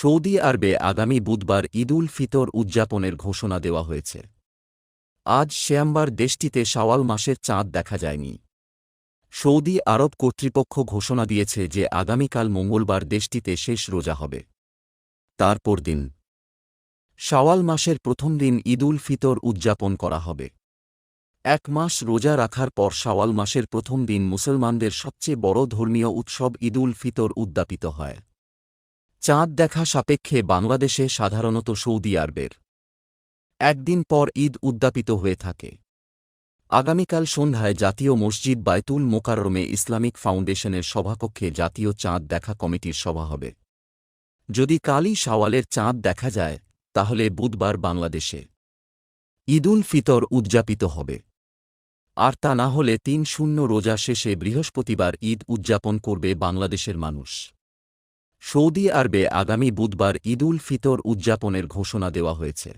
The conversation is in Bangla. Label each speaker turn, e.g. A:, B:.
A: সৌদি আরবে আগামী বুধবার ঈদুল ফিতর উদযাপনের ঘোষণা দেওয়া হয়েছে। আজ শেয়াম্বার দেশটিতে শাওয়াল মাসের চাঁদ দেখা যায়নি। সৌদি আরব কর্তৃপক্ষ ঘোষণা দিয়েছে যে আগামীকাল মঙ্গলবার দেশটিতে শেষ রোজা হবে। তারপর দিন। শাওয়াল মাসের প্রথম দিন ঈদুল ফিতর উদযাপন করা হবে। এক মাস রোজা রাখার পর শাওয়াল মাসের প্রথম দিন মুসলমানদের সবচেয়ে বড় ধর্মীয় উৎসব ঈদুল ফিতর উদ্যাপিত হয়। চাঁদ দেখা সাপেক্ষে বাংলাদেশে সাধারণত সৌদি আরবের। একদিন পর ঈদ উদ্যাপিত হয়ে থাকে। আগামীকাল সন্ধ্যায় জাতীয় মসজিদ বায়তুল মোকাররমে ইসলামিক ফাউন্ডেশনের সভাকক্ষে জাতীয় চাঁদ দেখা কমিটির সভা হবে। যদি কালই সাওয়ালের চাঁদ দেখা যায়, তাহলে বুধবার বাংলাদেশে ঈদুল ফিতর উদযাপিত হবে। আর তা না হলে তিন শূন্য রোজা শেষে বৃহস্পতিবার ঈদ উদযাপন করবে বাংলাদেশের মানুষ। সৌদি আরবে আগামী বুধবার ঈদুল ফিতর উদযাপনের ঘোষণা দেওয়া হয়েছে।